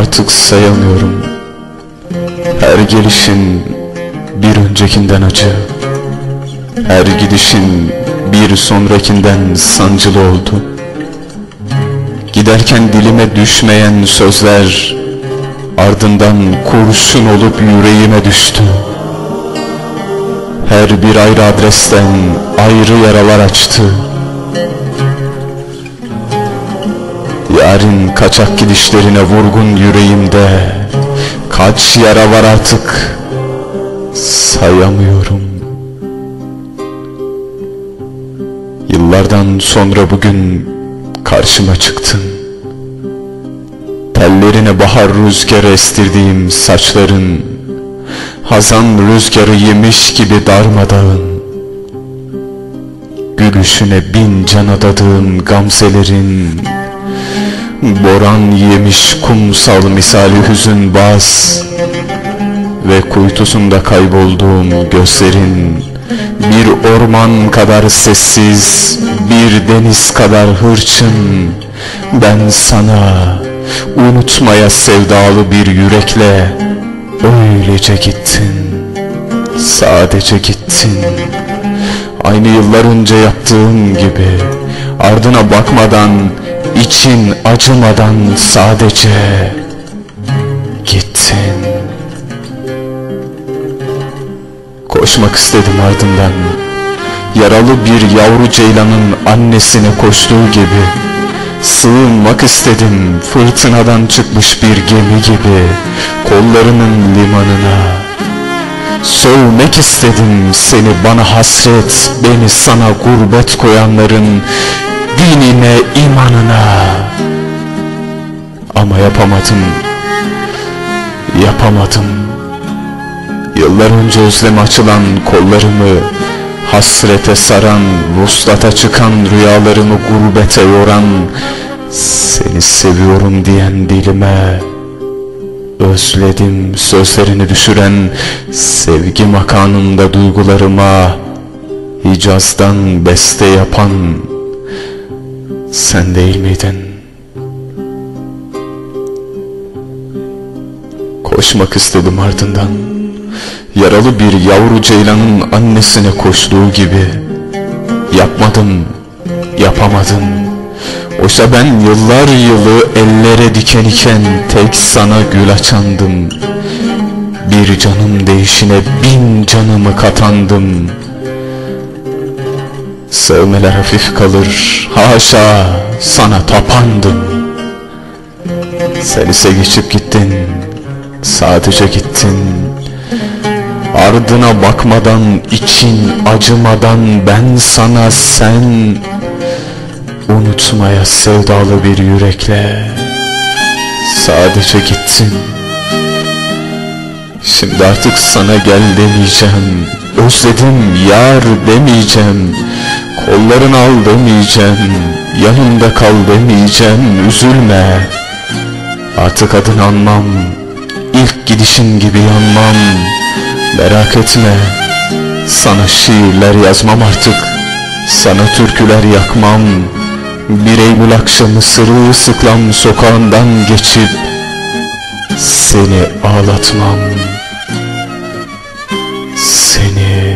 artık sayamıyorum. Her gelişin bir öncekinden acı. Her gidişin bir sonrakinden sancılı oldu. Giderken dilime düşmeyen sözler Ardından kurşun olup yüreğime düştü. Her bir ayrı adresten ayrı yaralar açtı Yarın kaçak gidişlerine vurgun yüreğimde. Kaç yara var artık sayamıyorum. Yıllardan sonra bugün karşıma çıktın. Tellerine bahar rüzgarı estirdiğim saçların Hazan rüzgarı yemiş gibi darmadağın. Gülüşüne bin can adadığım gamzelerin Boran yemiş kumsal misali hüzün baz Ve kuytusunda kaybolduğum gözlerin Bir orman kadar sessiz Bir deniz kadar hırçın. Ben sana Unutmaya sevdalı bir yürekle Öylece gittin Sadece gittin. Aynı yıllar önce yaptığım gibi Ardına bakmadan için acımadan sadece Gittin Koşmak istedim ardından Yaralı bir yavru ceylanın annesine koştuğu gibi Sığınmak istedim. Fırtınadan çıkmış bir gemi gibi Kollarının limanına. Sövmek istedim seni bana hasret Beni sana gurbet koyanların Dinine imanına. Ama yapamadım. Yapamadım. Yıllar önce özleme açılan kollarımı Hasrete saran, vuslata çıkan rüyalarımı gurbete yoran Seni seviyorum diyen dilime Özledim sözlerini düşüren Sevgi makanında duygularıma Hicaz'dan beste yapan Sen değil miydin? Koşmak istedim ardından. Yaralı bir yavru ceylanın annesine koştuğu gibi. Yapmadım, yapamadım. Oysa ben yıllar yılı ellere diken iken Tek sana gül açandım. Bir canım değişine bin canımı katandım Sevmeler hafif kalır, haşa sana tapandım Sen ise geçip gittin, sadece gittin. Ardına bakmadan, için acımadan ben sana sen Unutmaya sevdalı bir yürekle Sadece gittin. Şimdi artık sana gel demeyeceğim Özledim yar demeyeceğim Kolların al demeyeceğim Yanımda kal demeyeceğim Üzülme. Artık adını anmam İlk gidişin gibi yanmam. Merak etme Sana şiirler yazmam artık. Sana türküler yakmam. Bir Eylül akşamı sırılsıklam sokağından geçip Seni ağlatmam. Seni